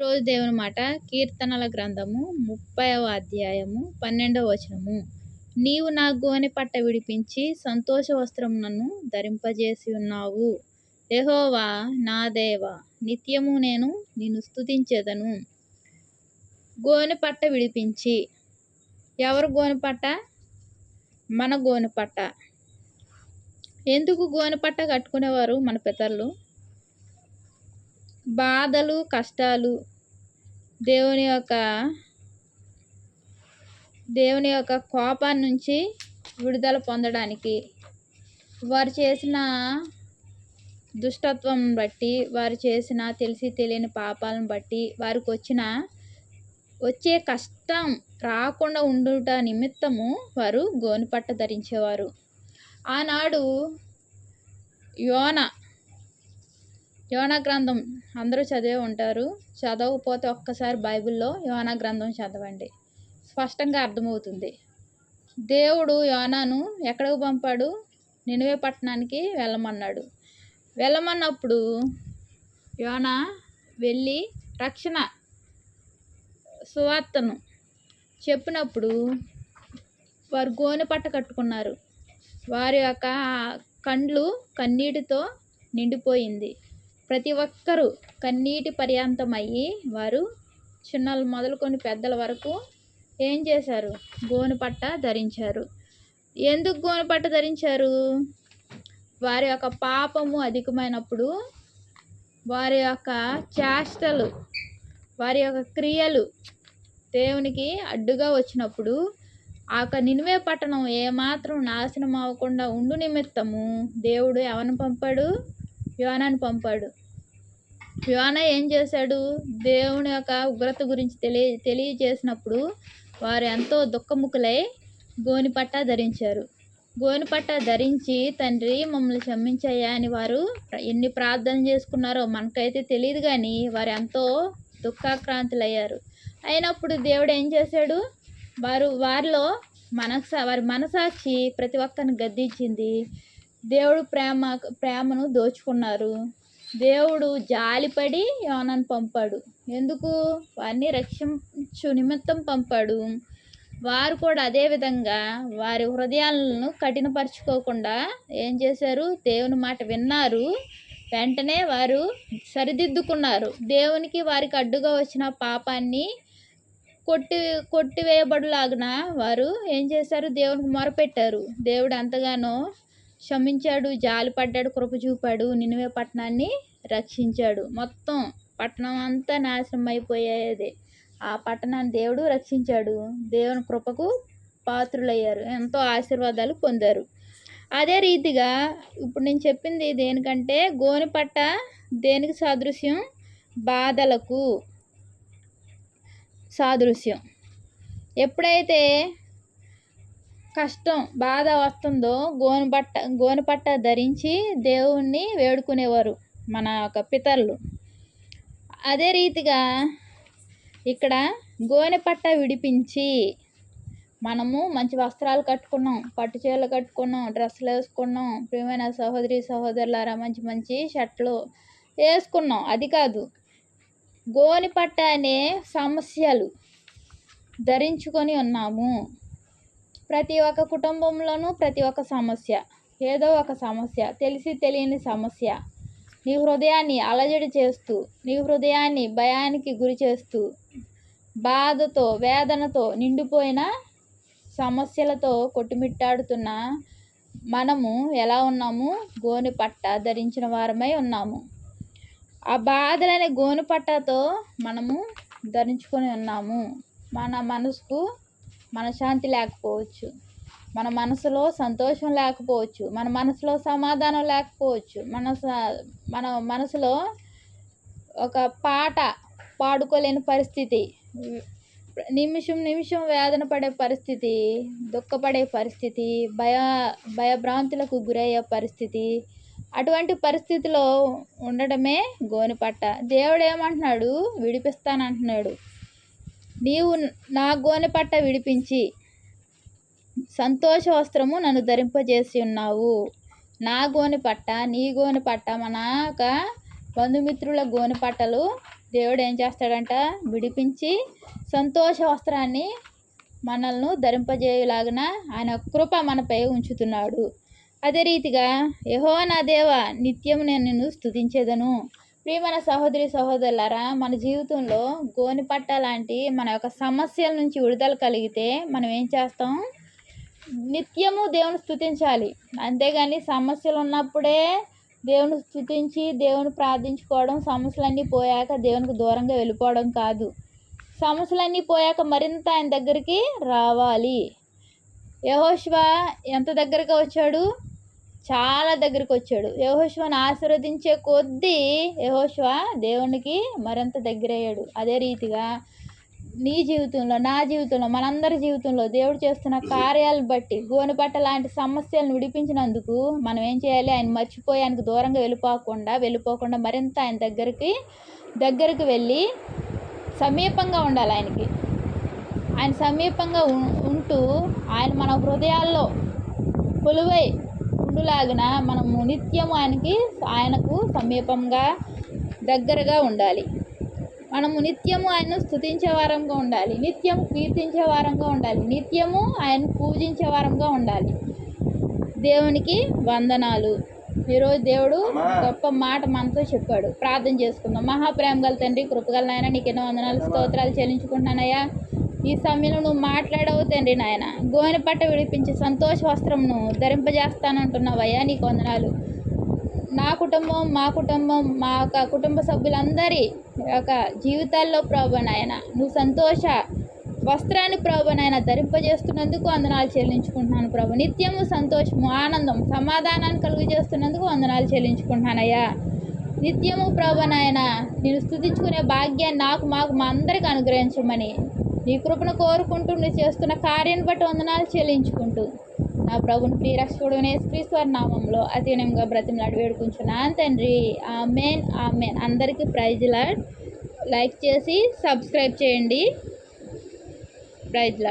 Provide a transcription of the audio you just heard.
రోజు దేవుని మాట కీర్తనల గ్రంథము ముప్పైవ అధ్యాయము పన్నెండవ వచనము. నీవు నా గోనె పట్ట విడిపించి సంతోష వస్త్రం నన్ను ధరింపజేసి ఉన్నావు. యెహోవా నా దేవ నిత్యము నేను నిన్ను స్తుతించేదను. గోనె పట్ట విడిపించి. ఎవరు గోనె పట్ట? మన గోనె పట్ట. ఎందుకు గోనె పట్ట కట్టుకునేవారు మన పితరులు? బాధలు కష్టాలు దేవుని యొక్క దేవుని యొక్క కోపాన్ని నుంచి విడుదల పొందడానికి వారు చేసిన దుష్టత్వం బట్టి వారు చేసిన తెలిసి తెలియని పాపాలను బట్టి వారికి వచ్చిన వచ్చే కష్టం రాకుండా ఉండుట నిమిత్తము వారు గోనిపట్ట ధరించేవారు. ఆనాడు యోన యోన గ్రంథం అందరూ చదివే ఉంటారు. చదవకపోతే ఒక్కసారి బైబిల్లో యోనా గ్రంథం చదవండి. స్పష్టంగా అర్థమవుతుంది. దేవుడు యోనాను ఎక్కడికి పంపాడు? నినివే పట్టణానికి వెళ్ళమన్నాడు. వెళ్ళమన్నప్పుడు యోనా వెళ్ళి రక్షణ సువార్తను చెప్పినప్పుడు వారు గోనె పట్ట కట్టుకున్నారు. వారి యొక్క కండ్లు కన్నీటితో నిండిపోయింది. ప్రతి ఒక్కరూ కన్నీటి పర్యాంతమయ్యి వారు చిన్నలు మొదలుకొని పెద్దల వరకు ఏం చేశారు? గోనుపట్ట ధరించారు. ఎందుకు గోనుపట్ట ధరించారు? వారి యొక్క పాపము అధికమైనప్పుడు వారి యొక్క చేష్టలు వారి యొక్క క్రియలు దేవునికి అడ్డుగా వచ్చినప్పుడు ఆ యొక్క నినివే పట్టణం ఏమాత్రం నాశనం అవ్వకుండా ఉండు నిమిత్తము దేవుడు ఎవరిని పంపాడు యోనాని పంపాడు. యోన ఏం చేశాడు? దేవుని యొక్క ఉగ్రత గురించి తెలియ తెలియజేసినప్పుడు వారు ఎంతో దుఃఖముఖులై గోనిపట్ట ధరించారు. గోనిపట్ట ధరించి తండ్రి మమ్మల్ని క్షమించయ్యా అని వారు ఎన్ని ప్రార్థన చేసుకున్నారో మనకైతే తెలియదు కానీ వారు ఎంతో దుఃఖాక్రాంతులయ్యారు. అయినప్పుడు దేవుడు ఏం చేశాడు? వారు వారిలో మనసా వారి మనసాక్షి ప్రతి ఒక్కరిని గద్దించింది. దేవుడు ప్రేమ ప్రేమను దోచుకున్నారు. దేవుడు జాలిపడి యోనను పంపాడు. ఎందుకు? వారిని రక్షించు నిమిత్తం పంపాడు. వారు కూడా అదే విధంగా వారి హృదయాలను కఠినపరుచుకోకుండా ఏం చేశారు? దేవుని మాట విన్నారు. వెంటనే వారు సరిదిద్దుకున్నారు. దేవునికి వారికి అడ్డుగా వచ్చిన పాపాన్ని కొట్టి కొట్టివేయబడులాగిన వారు ఏం చేశారు? దేవునికి మొరపెట్టారు. దేవుడు ఎంతగానో క్షమించాడు జాలి పడ్డాడు కృప చూపాడు నినివే పట్టణాన్ని రక్షించాడు. మొత్తం పట్టణం అంతా నాశనం అయిపోయేది. ఆ పట్టణాన్ని దేవుడు రక్షించాడు. దేవుని కృపకు పాత్రులయ్యారు. ఎంతో ఆశీర్వాదాలు పొందారు. అదే రీతిగా ఇప్పుడు నేను చెప్పింది దేనికంటే గోనిపట్ట దేనికి సాదృశ్యం? బాధలకు సాదృశ్యం. ఎప్పుడైతే కష్టం బాధ వస్తుందో గోనుపట్ట గోనుపట్ట ధరించి దేవుణ్ణి వేడుకునేవారు మన యొక్క పితరులు. అదే రీతిగా ఇక్కడ గోనెపట్ట విడిపించి మనము మంచి వస్త్రాలు కట్టుకున్నాం పట్టు చీరలు కట్టుకున్నాం డ్రెస్సులు వేసుకున్నాం ప్రియమైన సహోదరి సహోదరులారా మంచి మంచి షర్ట్లు వేసుకున్నాం. అది కాదు గోనిపట్ట అనే సమస్యలు ధరించుకొని ఉన్నాము. ప్రతి ఒక్క కుటుంబంలోనూ ప్రతి ఒక్క సమస్య ఏదో ఒక సమస్య తెలిసి తెలియని సమస్య నీ హృదయాన్ని అలజడి చేస్తూ నీ హృదయాన్ని భయానికి గురి చేస్తూ బాధతో వేదనతో నిండిపోయిన సమస్యలతో కొట్టుమిట్టాడుతున్న మనము ఎలా ఉన్నాము? గోని పట్ట ధరించిన వారమై ఉన్నాము. ఆ బాధలనే గోని పట్టతో మనము ధరించుకొని ఉన్నాము. మన మనసుకు మనశ్శాంతి లేకపోవచ్చు. మన మనసులో సంతోషం లేకపోవచ్చు. మన మనసులో సమాధానం లేకపోవచ్చు. మన మన మనసులో ఒక పాట పాడుకోలేని పరిస్థితి. నిమిషం నిమిషం వేదన పడే పరిస్థితి దుఃఖపడే పరిస్థితి భయ భయభ్రాంతులకు గురయ్యే పరిస్థితి. అటువంటి పరిస్థితిలో ఉండడమే గోనిపట్ట. దేవుడు ఏమంటున్నాడు? విడిపిస్తానంటున్నాడు. నీవు నా గోనెపట్ట విడిపించి సంతోష వస్త్రము నన్ను ధరింపజేసి ఉన్నావు. నా గోని పట్ట నీ గోని పట్ట మన బంధుమిత్రుల గోనె పట్టలు దేవుడు ఏం చేస్తాడంట? విడిపించి సంతోష వస్త్రాన్ని మనల్ని ధరింపజేయలాగిన ఆయన కృప మనపై ఉంచుతున్నాడు. అదే రీతిగా యహో నా దేవ నిత్యం నేను నిన్ను స్థుతించేదను ప్రియమైన సహోదరి సహోదరులారా మన జీవితంలో గోనిపట్ట లాంటి మన యొక్క సమస్యల నుంచి విడుదల కలిగితే మనం ఏం చేస్తాం? నిత్యము దేవుని స్థుతించాలి అంతేగాని సమస్యలు ఉన్నప్పుడే దేవుని స్థుతించి దేవుని ప్రార్థించుకోవడం సమస్యలన్నీ పోయాక దేవునికి దూరంగా వెళ్ళిపోవడం కాదు. సమస్యలన్నీ పోయాక మరింత ఆయన దగ్గరికి రావాలి. యహోష్వా ఎంత దగ్గరగా వచ్చాడు? చాలా దగ్గరికి వచ్చాడు యహోష్వను ఆశీర్వదించే కొద్దీ యహోష్వ దేవునికి మరింత దగ్గరయ్యాడు. అదే రీతిగా నీ జీవితంలో నా జీవితంలో మనందరి జీవితంలో దేవుడు చేస్తున్న కార్యాలను బట్టి గోనుపట్ట లాంటి సమస్యలను విడిపించినందుకు మనం ఏం చేయాలి? ఆయన మర్చిపోయి ఆయనకు దూరంగా వెళ్ళిపోకుండా వెళ్ళిపోకుండా మరింత ఆయన దగ్గరికి దగ్గరికి వెళ్ళి సమీపంగా ఉండాలి ఆయనకి. ఆయన సమీపంగా ఉం- ఉంటూ ఆయన మన హృదయాల్లో కొలువై ఉండులాగిన మనము నిత్యము ఆయనకి ఆయనకు సమీపంగా దగ్గరగా ఉండాలి. మనము నిత్యము ఆయన్ను స్తుతించే వారంగా ఉండాలి. నిత్యము కీర్తించే వారంగా ఉండాలి. నిత్యము ఆయన పూజించే వారంగా ఉండాలి. దేవునికి వందనాలు. ఈరోజు దేవుడు గొప్ప మాట మనతో చెప్పాడు. ప్రార్థన చేసుకుందాం. మహాప్రేమ గల తండ్రి కృపగల నాయన నీకు ఎన్నో వందనాలు స్తోత్రాలు చెల్లించుకుంటున్నానయ్యా. ఈ సమయంలో నువ్వు మాట్లాడవు తండ్రి నాయన. గోనె పట్ట విడిపించి సంతోష వస్త్రంను ధరింపజేస్తానంటున్నావయ్యా నీకు వందనాలు. నా కుటుంబం మా కుటుంబం మా యొక్క కుటుంబ సభ్యులందరి యొక్క జీవితాల్లో ప్రభు నాయన. నువ్వు సంతోష వస్త్రాన్ని ప్రభు నాయన ధరింపజేస్తున్నందుకు వందనాలు చెల్లించుకుంటున్నాను ప్రభు. నిత్యము సంతోషము ఆనందం సమాధానాన్ని కలుగు చేస్తున్నందుకు వందనాలు చెల్లించుకుంటున్నానయ్యా. నిత్యము ప్రభు నాయన నేను స్థుతించుకునే భాగ్యాన్ని నాకు మాకు మా అందరికి అనుగ్రహించమని నీ కృపను కోరుకుంటూ చేస్తున్న కార్యాన్ని బట్టి వందనాలు చెల్లించుకుంటూ నా ప్రభుని ప్రియరక్షకుడు నేస్క్రీశ్వర నామంలో అతీనంగా బ్రతిమలాడు వేడుకుంటున్నాను తండ్రి. Amen amen. అందరికీ ప్రైజ్ లాడ్. లైక్ చేసి సబ్స్క్రైబ్ చేయండి. Praise lord.